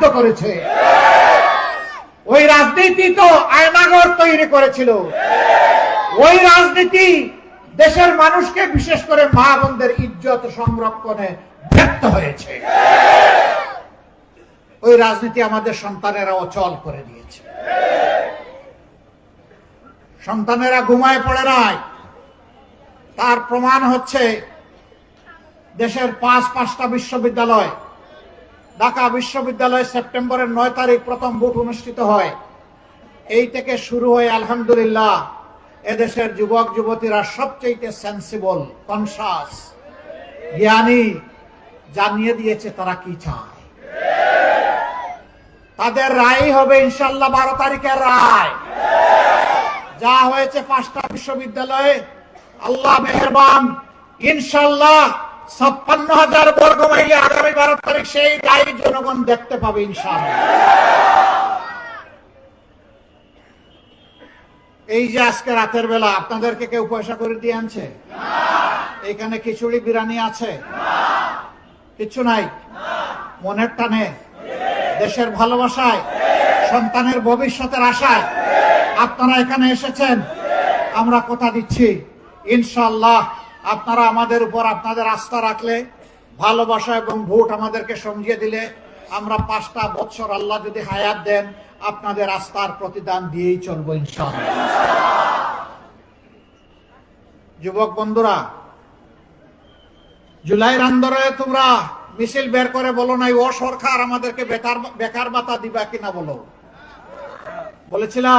বাধ্য করেছে। ওই রাজনীতি তো আয়নাগর তৈরি করেছিল। ওই রাজনীতি দেশের মানুষকে বিশেষ করে মা বোনদের ইজ্জত সংরক্ষণে ব্যর্থ হয়েছে। ওই রাজনীতি আমাদের সন্তানেরা অচল করে দিয়েছে। সন্তানেরা ঘুমায় পড়ে নাই। তার প্রমাণ হচ্ছে দেশের পাঁচ পাঁচটা বিশ্ববিদ্যালয় ঢাকা বিশ্ববিদ্যালয়ে সেপ্টেম্বরের নয় তারিখ প্রথম ভোট অনুষ্ঠিত হয়। এই থেকে শুরু হয়ে আলহামদুলিল্লাহ এদেশের যুবক, যুবতীরা সবচেয়ে সেন্সিবল কনসাস জ্ঞানী জানিয়ে দিয়েছে তারা কি চায়। তাদের রায় হবে ইনশাল্লাহ বারো তারিখের রায়। যা হয়েছে পাঁচটা বিশ্ববিদ্যালয়ে, আল্লাহ মেহরবান ইনশাল্লাহ ছাপ্পান্ন হাজার বর্গ মাইলে আগামী বারো তারিখ সেই রায় জনগণ দেখতে পাবে ইনশাল্লাহ এই যে আজকে রাতের বেলা, আপনাদেরকে কেউ পয়সা করে দিয়ে আনছে? এখানে খিচুড়ি, বিরিয়ানি আছে? কিছু নাই? মনের টানে? দেশের ভালোবাসায়? সন্তানের ভবিষ্যতের আশায়? আপনারা এখানে এসেছেন? আমরা কথা দিচ্ছি। ইনশাল্লাহ আপনারা আমাদের উপর আপনাদের আস্থা রাখলে, ভালোবাসা এবং ভোট আমাদেরকে সমঝিয়ে দিলে, আমরা পাঁচটা বছর আল্লাহ যদি হায়াত দেন, আপনাদের আস্থার প্রতিদান দিয়েই চলবো ইনশাল্লাহ যুবক বন্ধুরা, জুলাইয়ের আন্দোলনে তোমরা মিছিল বের করে বলো নাই, ও সরকার, আমাদেরকে বেকার বেকার ভাতা দিবা কিনা বলো। বলেছিলা?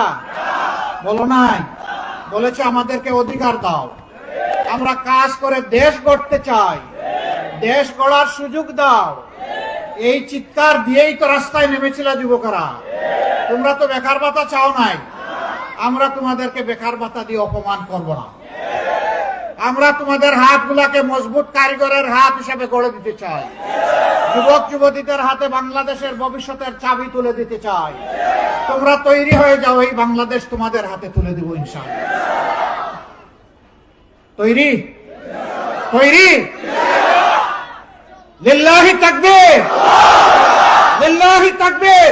বলো নাই? বলেছে, আমাদেরকে অধিকার দাও। আমরা কাজ করে দেশ গড়তে চাই। দেশ গড়ার সুযোগ দাও। এই চিৎকার দিয়েই তো রাস্তায় নেমেছিল যুবকরা। তোমরা তো বেকার ভাতা চাও নাই। আমরা তোমাদেরকে বেকার ভাতা দিয়ে অপমান করব না। আমরা তোমাদের হাতগুলাকে মজবুত কারিগরের হাত হিসাবে গড়ে দিতে চাই। যুবক যুবতীদের হাতে বাংলাদেশের ভবিষ্যতের চাবি তুলে দিতে চাই। তোমরা তৈরি হয়ে যাও, এই বাংলাদেশ তোমাদের হাতে তুলে দিব ইনশাআল্লাহ। তৈরি? তৈরি? লিল্লাহি তাকবীর। লিল্লাহি তাকবীর।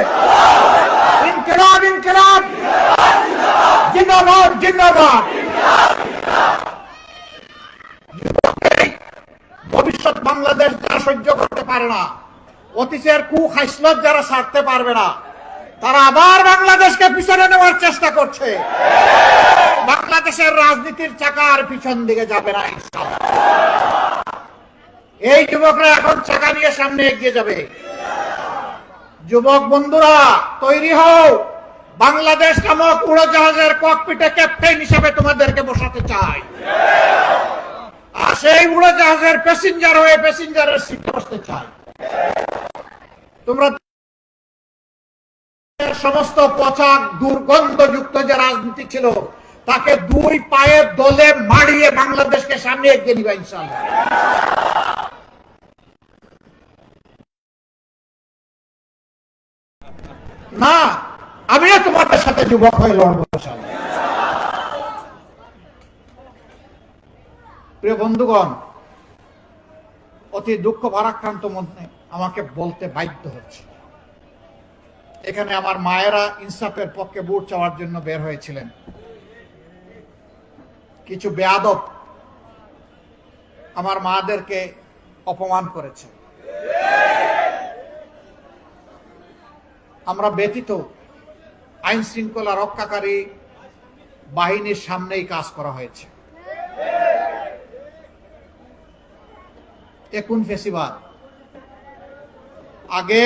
ইনকিলাব ইনকিলাব। জিন্দাবাদ জিন্দাবাদ। ভবিষ্যৎ বাংলাদেশ যারা সহ্য করতে পারে না, অতীতের কু খাইসলত যারা ছাড়তে পারবে না তারা আবার বাংলাদেশকে পিছনে নেওয়ার চেষ্টা করছে। বাংলাদেশের রাজনীতির চাকার পিছন দিকে যাবে না এই যুবকরা এখন চাকা নিয়ে সামনে এগিয়ে যাবে। যুবক বন্ধুরা, তৈরি হও। বাংলাদেশ নামক উড়োজাহাজের ককপিটে ক্যাপ্টেন হিসেবে তোমাদেরকে বসাতে চাই। আর সেই উড়োজাহাজের প্যাসেঞ্জার হয়ে প্যাসেঞ্জারের সিটে বসতে চাই। তোমরা সমস্ত পচা দুর্গন্ধযুক্ত যে রাজনীতি ছিল, তাকে দুই পায়ের দলে মারিয়ে বাংলাদেশকে সামনে এগিয়ে নিবা ইনশাল্লাহ না, আমিও তোমাদের সাথে যুবক হয়ে লড়বো প্রিয় বন্ধুগণ, অতি দুঃখ ভারাক্রান্ত মধ্যে আমাকে বলতে বাধ্য হচ্ছে। এখানে আমার মায়েরা ইনসাফের পক্ষে ভোট চাওয়ার জন্য বের হয়েছিলেন। কিছু বেয়াদব আমার মাদেরকে অপমান করেছে। আমরা ব্যতীত আইন শৃঙ্খলা রক্ষাকারী বাহিনীর সামনেই কাজ করা হয়েছে। একুন ফেসিবাদ? আগে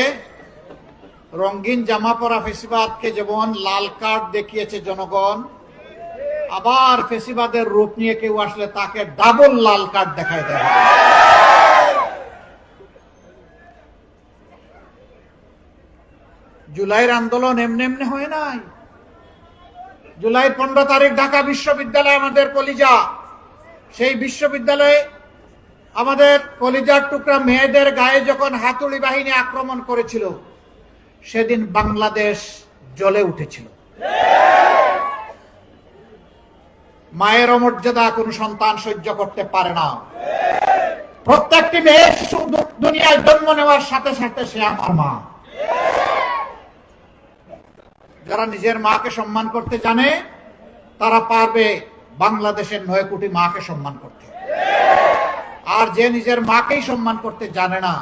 রঙিন জামা পরা ফেসিবাদকে যেমন লাল কার্ড দেখিয়েছে জনগণ, আবার ফেসিবাদের রূপ নিয়ে কেউ আসলে তাকে ডাবল লাল কার্ড দেখায় দেয়। জুলাইয়ের আন্দোলন এমনি এমনি হয় নাই। জুলাই পনেরো তারিখ ঢাকা বিশ্ববিদ্যালয় আমাদের কলিজা। সেই বিশ্ববিদ্যালয়ে আমাদের কলিজার টুকরা মেয়েদের গায়ে যখন হাতুড়ি বাহিনী আক্রমণ করেছিল সেদিন বাংলাদেশ জ্বলে উঠেছিল। মায়ের অমর্যাদা কোন সন্তান সহ্য করতে পারে না। প্রত্যেকটি মেয়ে শিশু দুনিয়ায় জন্ম নেওয়ার সাথে সাথে সে আমার মা। যারা নিজের মাকে সম্মান করতে জানে, তারা পারবে বাংলাদেশের নয় কোটি মাকে সম্মান করতে। আর যে নিজের মাকেই সম্মান করতে জানে না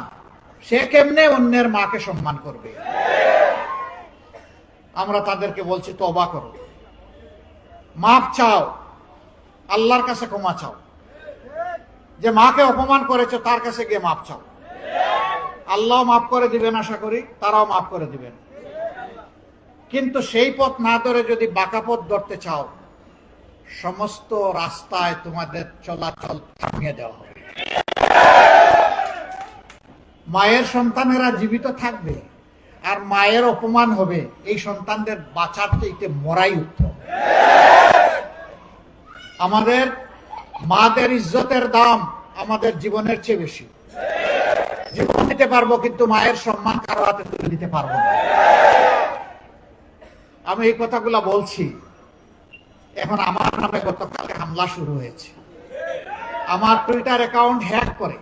সে কেমনে অন্যের মাকে সম্মান করবে? আমরা তাদেরকে বলছি তবা করো। মাপ চাও, আল্লাহর কাছে ক্ষমা চাও। যে মাকে অপমান করেছে, তার কাছে গিয়ে মাপ চাও। আল্লাহ মাফ করে দিবেন আশা করি, তারাও মাফ করে দিবেন। কিন্তু সেই পথ না ধরে যদি বাঁকা পথ ধরতে চাও, সমস্ত রাস্তায় তোমাদের চলাচল থামিয়ে দেওয়া হবে। মায়ের সন্তানেরা জীবিত থাকবে আর মায়ের অপমান হবে, এই সন্তানদের বাঁচার চাইতে মরাই উত্তম। আমাদের মাদের ইজ্জতের দাম আমাদের জীবনের চেয়ে বেশি। জীবন দিতে পারব কিন্তু মায়ের সম্মান কারও হাতে তুলে দিতে পারব না। আমি এই কথাগুলো বলছি, এখন আমার নামে গতকালে হামলা শুরু হয়েছে। আমার টুইটার অ্যাকাউন্ট হ্যাক করে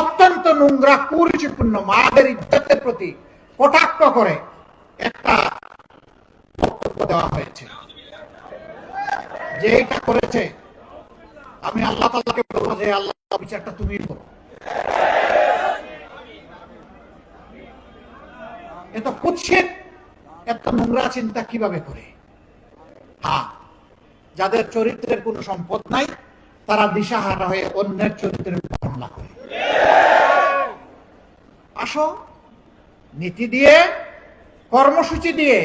অত্যন্ত নোংরা, কুরুচিপূর্ণ মায়ের ইজ্জতের প্রতি কটাক্ষ করে একটা বক্তব্য দেওয়া হয়েছে যে এটা করেছে, আমি আল্লাহ তাল্লাহকে বলব যে আল্লাহ বিচারটা তুমি করো। এত কুৎসিত, এত নোংরা চিন্তা কীভাবে করে? হ্যাঁ যাদের চরিত্রের কোনো সম্পদ নাই, তারা দিশাহারা হয়ে অন্যের চরিত্রের হামলা করে। নীতি দিয়ে, কর্মসূচি দিয়ে,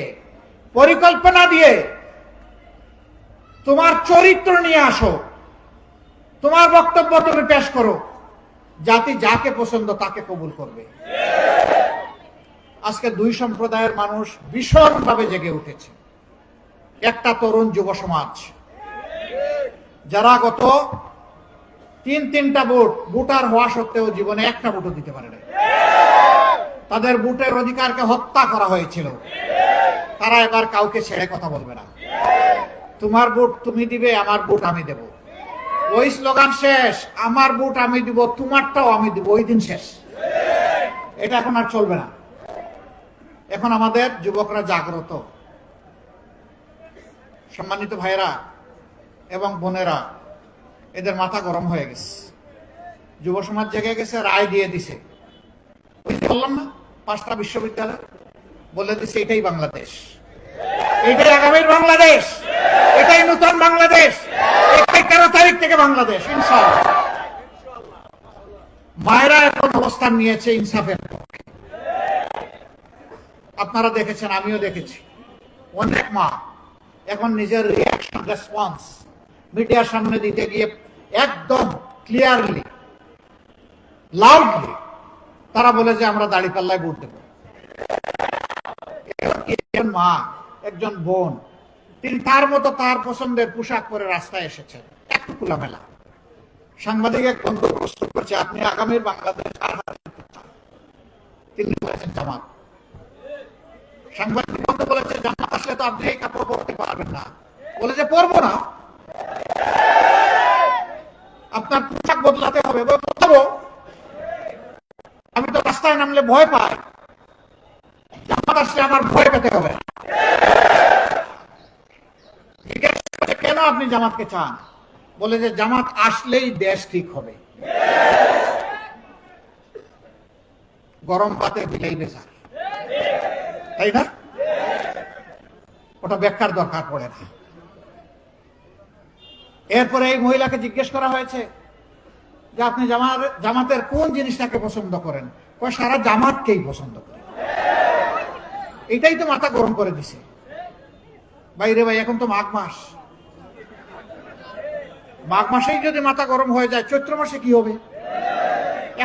পরিকল্পনা দিয়ে তোমার চরিত্র নিয়ে আসো, তোমার বক্তব্য তুমি পেশ করো। জাতি যাকে পছন্দ তাকে কবুল করবে। আজকে দুই সম্প্রদায়ের মানুষ ভীষণভাবে জেগে উঠেছে। একটা তরুণ যুব সমাজ। যারা গত তিন তিনটা ভোট, ভোটার হওয়া সত্ত্বেও জীবনে একটা ভোটও দিতে পারে না তাদের ভোটের অধিকারকে হত্যা করা হয়েছিল। তারা এবার কাউকে ছেড়ে কথা বলবে না। তোমার ভোট তুমি দিবে, আমার ভোট আমি দেব। ওই স্লোগান শেষ, আমার ভোট আমি দিব, তোমারটাও আমি দিব, ওই দিন শেষ। এটা এখন আর চলবে না। এখন আমাদের যুবকরা জাগ্রত। সম্মানিত ভাইরা এবং বোনেরা, এদের মাথা গরম হয়ে গেছে। যুব সমাজ জেগে গেছে, রায় দিয়ে দিছে। বললাম না? পাঁচটা বিশ্ববিদ্যালয় বলে দিছে, এটাই বাংলাদেশ। এটাই আগামীর বাংলাদেশ। এটাই নতুন বাংলাদেশ। এটাই তেরো তারিখ থেকে বাংলাদেশ, ইনশাআল্লাহ। মায়েরা এখন অবস্থান নিয়েছে ইনসাফের পক্ষে। আপনারা দেখেছেন, আমিও দেখেছি। অনেক মা এখন নিজের রিয়াকশন রেসপন্স মিডিয়ার সামনে দিতে গিয়ে একদম ক্লিয়ারলি লাউডলি তারা বলে যে আমরা দাড়ি পাল্লায় ভোট দেব। মা একজন বোন তিনি তার মতো তার পছন্দের পোশাক পরে রাস্তায় এসেছেন। একটু খোলামেলা। সাংবাদিক এক বন্ধু প্রশ্ন করছে আপনি আগামীর বাংলাদেশ? তিনি বলেছেন জামাত। সাংবাদিক বন্ধু বলেছে জামাত আসলে তো আপনি এই কাপড় পরতে পারবেন না। বলে যে পরবো না। আপনার পোশাক বদলাতে হবে। বলে, বদলাবো আমি তো রাস্তায় নামলে ভয় পাই। জামাত আসলে আমার ভয় পেতে হবে। কেন আপনি জামাতকে চান? বলে যে, জামাত আসলেই দেশ ঠিক হবে। গরম পাতে বিলাই বেচার তাই না? ওটা ব্যাখ্যার দরকার পড়ে না। এরপরে এই মহিলাকে জিজ্ঞেস করা হয়েছে যে আপনি জামার জামাতের কোন জিনিসটাকে পছন্দ করেন? কয়, সারা জামাতকেই পছন্দ করে। এটাই তো মাথা গরম করে দিছে। বাইরে ভাই, এখন তো মাঘ মাস। মাঘ মাসেই যদি মাথা গরম হয়ে যায়, চৈত্র মাসে কি হবে?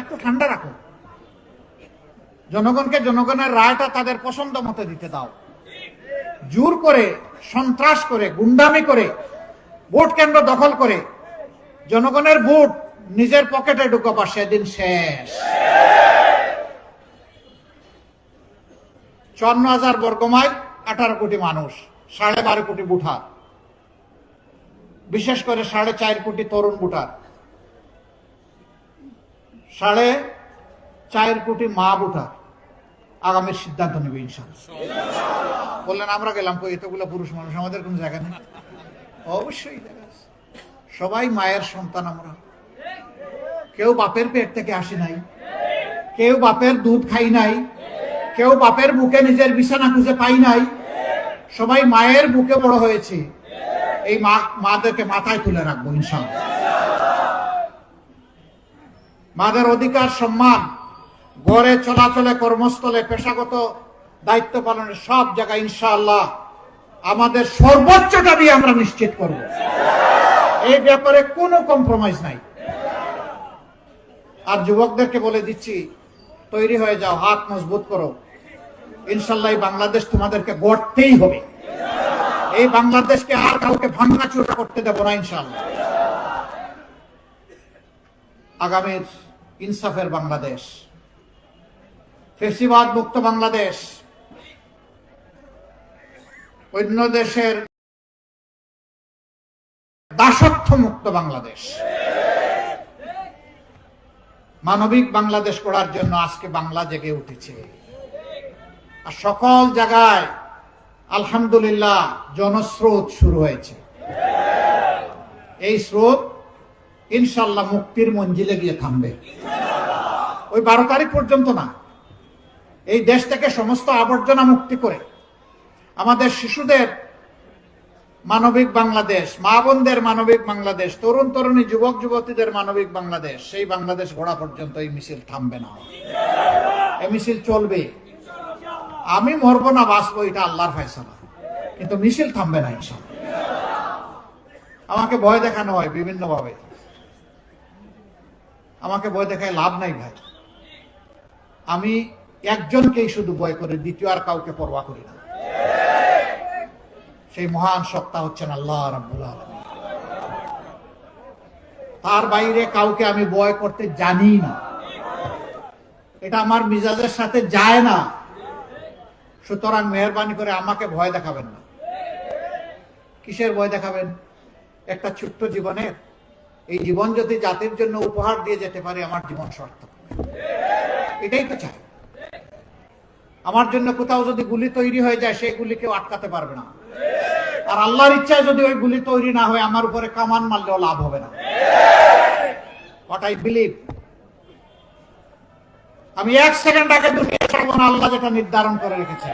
একটু ঠান্ডা রাখো। জনগণকে জনগণের রায়টা তাদের পছন্দ মতো দিতে দাও। জোর করে, সন্ত্রাস করে, গুন্ডামি করে, ভোট কেন্দ্র দখল করে, জনগণের ভোট নিজের পকেটে ঢুকাবা সেদিন শেষ। চুয়ান্ন হাজার বর্গমাইল, আঠারো কোটি মানুষ, সাড়ে বারো কোটি ভোটার। বিশেষ করে সাড়ে চার কোটি তরুণ ভোটার। সাড়ে চার কোটি মা ভোটার। আগামীর সিদ্ধান্ত নেবে ইনশাল্লাহ। বললেন, আমরা গেলাম কই? এতগুলো পুরুষ মানুষ আমাদের কোনো জায়গা নেই। অবশ্যই। সবাই মায়ের সন্তান আমরা। কেউ বাপের পেট থেকে আসি নাই। কেউ বাপের দুধ খাই নাই। কেউ বাপের বুকে নিজের বিছানা খুঁজে পাই নাই। সবাই মায়ের বুকে বড় হয়েছে। এই মা, মাদেরকে মাথায় তুলে রাখব ইনশাআল্লাহ। মাদের অধিকার, সম্মান গড়ে চলাচলে, কর্মস্থলে পেশাগত দায়িত্ব পালনের সব জায়গায় ইনশাআল্লাহ আমাদের সর্বোচ্চটা দিয়ে আমরা নিশ্চিত করব। এই ব্যাপারে কোনো কম্প্রোমাইজ নাই। আর যুবকদেরকে বলে দিচ্ছি, তৈরি হয়ে যাও, হাত মজবুত করো। ইনশাল্লাহ বাংলাদেশ তোমাদেরকে গড়তেই হবে। এই বাংলাদেশকে আর কাউকে ভাঙ্গা চুরা করতে দেবো না ইনশাল্লাহ। আগামীর ইনসাফের বাংলাদেশ ফেসিবাদ মুক্ত বাংলাদেশ, অন্য দেশের দাসত্ব মুক্ত বাংলাদেশ। মানবিক বাংলাদেশ করার জন্য আজকে বাংলা জেগে উঠেছে। আর সকল জায়গায় আলহামদুলিল্লাহ জনস্রোত শুরু হয়েছে। এই স্রোত ইনশাল্লাহ মুক্তির মঞ্জিলে গিয়ে থামবে। ওই বারো তারিখ পর্যন্ত না, এই দেশ থেকে সমস্ত আবর্জনা মুক্তি করে আমাদের শিশুদের মানবিক বাংলাদেশ, মা বোনদের মানবিক বাংলাদেশ, তরুণ তরুণী, যুবক যুবতীদের মানবিক বাংলাদেশ, সেই বাংলাদেশ গড়া পর্যন্ত এই মিছিল থামবে না। এই মিছিল চলবে। আমি মরবো না, বাঁচবো, এটা আল্লাহর ফয়সালা। কিন্তু মিছিল থামবে না ইনশাল্লাহ আমাকে ভয় দেখানো হয় বিভিন্ন ভাবে আমাকে ভয় দেখায় লাভ নাই ভাই। আমি একজনকেই শুধু ভয় করি, দ্বিতীয় আর কাউকে পরোয়া করি না। সেই মহান সত্তা হচ্ছেন আল্লাহ রাব্বুল আলামিন। তার বাইরে কাউকে আমি ভয় করতে জানি না। এটা আমার মিজাজের সাথে যায় না। সুতরাং মেহরবানি করে আমাকে ভয় দেখাবেন না। কিসের ভয় দেখাবেন? একটা ছোট্ট জীবনের। এই জীবন যদি জাতির জন্য উপহার দিয়ে যেতে পারে, আমার জীবন সার্থক। এটাই তো চাই। আমার জন্য কোথাও যদি গুলি তৈরি হয়ে যায়, সেই গুলি কেউ আটকাতে পারবে না। আর আল্লাহর ইচ্ছায় যদি ওই গুলি তৈরি না হয়, আমার উপরে কামান মারলেও লাভ হবে না। আমি এক সেকেন্ড আগে দুনিয়া ছাড়বো না, আল্লাহ যেটা নির্ধারণ করে রেখেছে।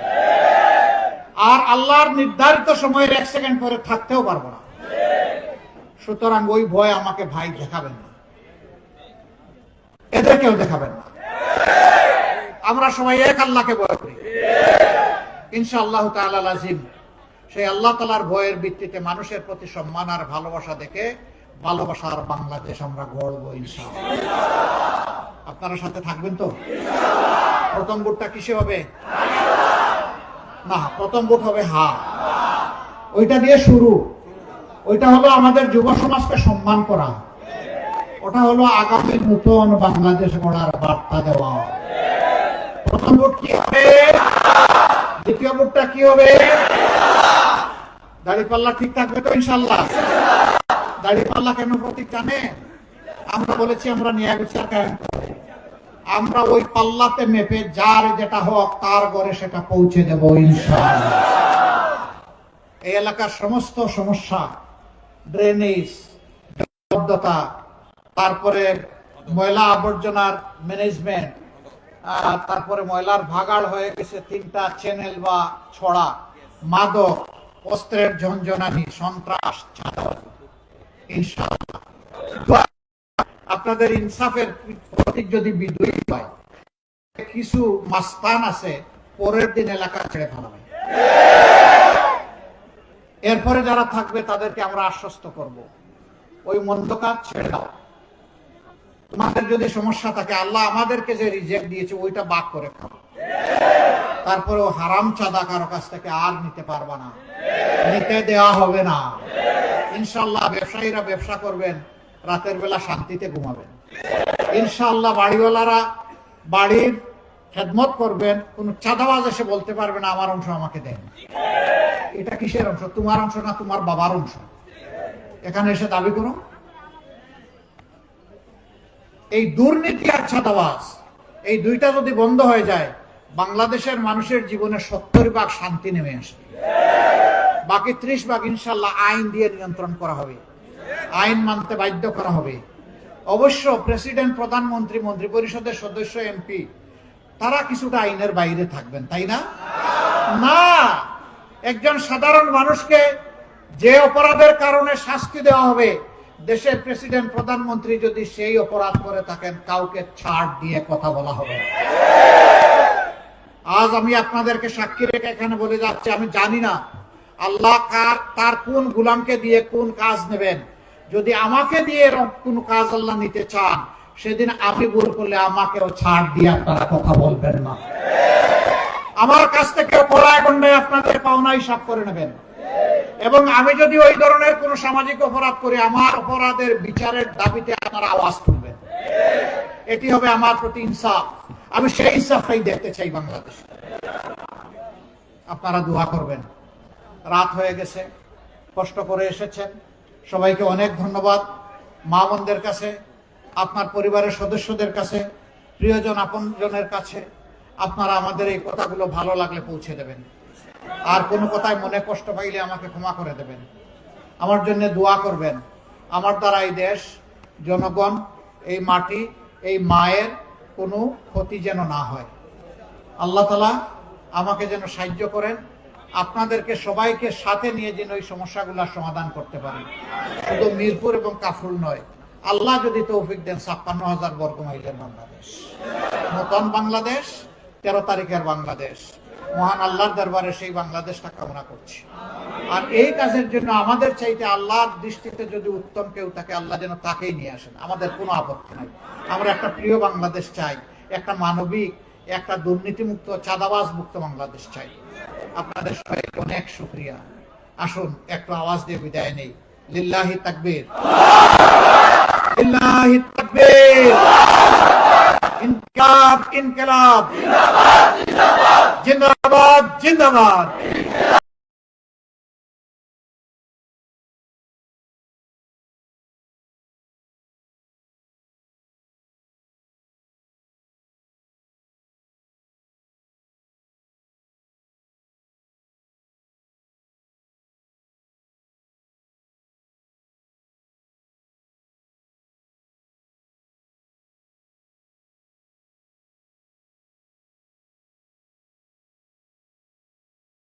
আর আল্লাহর নির্ধারিত সময়ের এক সেকেন্ড পরে থাকতেও পারব না। সুতরাং ওই ভয় আমাকে ভাই দেখাবেন না। এদেরকেও দেখাবেন না। আমরা সবাই এক আল্লাহকে ভয় করি। ইনশাআল্লাহ তাআলা লাজিম। সেই আল্লাহ তালার ভয়ের ভিত্তিতে মানুষের প্রতি সম্মান আর ভালোবাসা দেখে ভালোবাসার বাংলাদেশ আমরা গড়ব ইনশাআল্লাহ। আপনারা সাথে থাকবেন তো? প্রথম ভোটটা কিসে হবে? না, প্রথম ভোট হবে হা। ওইটা দিয়ে শুরু। ওইটা হলো আমাদের যুব সমাজকে সম্মান করা। ওটা হলো আগামী নতুন বাংলাদেশ গড়ার বার্তা দেওয়া। প্রথম ভোট কি হবে? দ্বিতীয় মুখটা কি হবে? দাড়িপাল্লা ঠিক থাকবে তো ইনশাল্লাহ দাড়িপাল্লা কেন প্রতীক জানেন আমরা বলেছি, আমরা ন্যায় বিচার আমরা ওই পাল্লাতে মেপে যার যেটা হোক তার ঘরে সেটা পৌঁছে দেব ইনশাআল্লাহ। এই এলাকার সমস্ত সমস্যা ড্রেনেজ তারপরে ময়লা আবর্জনার ম্যানেজমেন্ট তারপরে ময়লার ভাগাড় হয়ে গেছে তিনটা চ্যানেল বা ছড়া। মাদক, অস্ত্রের ঝঞ্ঝনানি সন্ত্রাস আপনাদের ইনসাফের প্রতীক যদি বিজয়ী হয়, কিছু মাস্তান আছে, পরের দিন এলাকা ছেড়ে ফেলাবে। এরপরে যারা থাকবে, তাদেরকে আমরা আশ্বস্ত করব। ওই মন্দ কাজ ছেড়ে দাও। তোমাদের যদি সমস্যা থাকে, আল্লাহ আমাদেরকে যে রিজেক্ট দিয়েছে, ওইটা বাক করে খাও। তারপরে হারাম চাঁদা কারও কাছ থেকে আর নিতে পারবা না। নিতে দেওয়া হবে না। ইনশাল্লাহ ব্যবসায়ীরা ব্যবসা করবেন, রাতের বেলা শান্তিতে ঘুমাবেন। ইনশাল্লাহ বাড়িওয়ালারা বাড়ির খেদমত করবেন, কোন চাঁদাবাজ এসে বলতে পারবে না, আমার অংশ আমাকে দেন। এটা কিসের অংশ? তোমার অংশ না তোমার বাবার অংশ? এখানে এসে দাবি করো। এই দুর্নীতি আর ছাতাবাস এই দুইটা যদি বন্ধ হয়ে যায়, বাংলাদেশের মানুষের জীবনে সত্তর ভাগ শান্তি নেমে আসবে। বাকি ত্রিশ ভাগ ইনশাল্লাহ আইন দিয়ে নিয়ন্ত্রণ করা হবে। আইন মানতে বাধ্য করা হবে। অবশ্য প্রেসিডেন্ট, প্রধানমন্ত্রী মন্ত্রী পরিষদের সদস্য, এমপি, তারা কিছুটা আইনের বাইরে থাকবেন, তাই না? না! একজন সাধারণ মানুষকে যে অপরাধের কারণে শাস্তি দেওয়া হবে দেশের প্রেসিডেন্ট, প্রধানমন্ত্রী যদি সেই অপরাধ করে থাকেন, কাউকে ছাড় দিয়ে কথা বলা হবে আজ আমি আপনাদেরকে সাক্ষী রেখে এখানে বলে যাচ্ছি, আমি জানি না আল্লাহ তার কোন গুলামকে দিয়ে কোন কাজ নেবেন। যদি আমাকে দিয়ে কোন কাজ আল্লাহ নিতে চান, সেদিন আমি ভুল করলে আমাকেও ছাড় দিয়ে আপনারা কথা বলবেন না। আমার কাছ থেকে কড়ায় গন্ডায় আপনাদের পাওনা হিসাব করে নেবেন। এবং আমি যদি ওই ধরনের কোন সামাজিক অপরাধ করি, আমার অপরাধের বিচারের দাবিতে আপনারা আওয়াজ তুলবেন। এটি হবে আমার প্রতি ইনসাফ। আমি সেই ইনসাফটাই দেখতে চাই বাংলাদেশ। আপনারা দোয়া করবেন। রাত হয়ে গেছে, কষ্ট করে এসেছেন। সবাইকে অনেক ধন্যবাদ। মা বোনদের কাছে, আপনার পরিবারের সদস্যদের কাছে, প্রিয়জন আপনজনের কাছে, আপনারা আমাদের এই কথাগুলো ভালো লাগলে পৌঁছে দেবেন। আর কোনো কথায় মনে কষ্ট পাইলে আমাকে ক্ষমা করে দেবেন। আমার জন্য দোয়া করবেন। আমার দ্বারা এই দেশ, জনগণ, এই মাটি, এই মায়ের কোনো ক্ষতি যেন না হয়। আল্লাহ তালা আমাকে যেন সাহায্য করেন। আপনাদেরকে সবাইকে সাথে নিয়ে যেন ওই সমস্যাগুলোর সমাধান করতে পারি। শুধু মিরপুর এবং কাফরুল নয়, আল্লাহ যদি তৌফিক দেন ছাপ্পান্ন হাজার বর্গ মাইলের বাংলাদেশ। নতুন বাংলাদেশ, তেরো তারিখের বাংলাদেশ। মহান আল্লাহর দরবারে সেই বাংলাদেশটা কামনা করছি। আর এই কাজের জন্য আমাদের চাইতে আল্লাহর দৃষ্টিতে যদি উত্তম কেউ থাকে, আল্লাহ যেন তাকেই নিয়ে আসেন। আমাদের কোনো আপত্তি নাই। আমরা একটা প্রিয় বাংলাদেশ চাই, একটা মানবিক, একটা দুর্নীতিমুক্ত চাঁদাবাজ মুক্ত বাংলাদেশ চাই। আপনাদের সবাইকে অনেক শুক্রিয়া। আসুন, একটু আওয়াজ দিয়ে বিদায় নেই। লিল্লাহি তাকবীর। লিল্লাহি তাকবীর। ইনকাব ইনকলাব। জিন্দাবাদ। জিন্দাবাদ।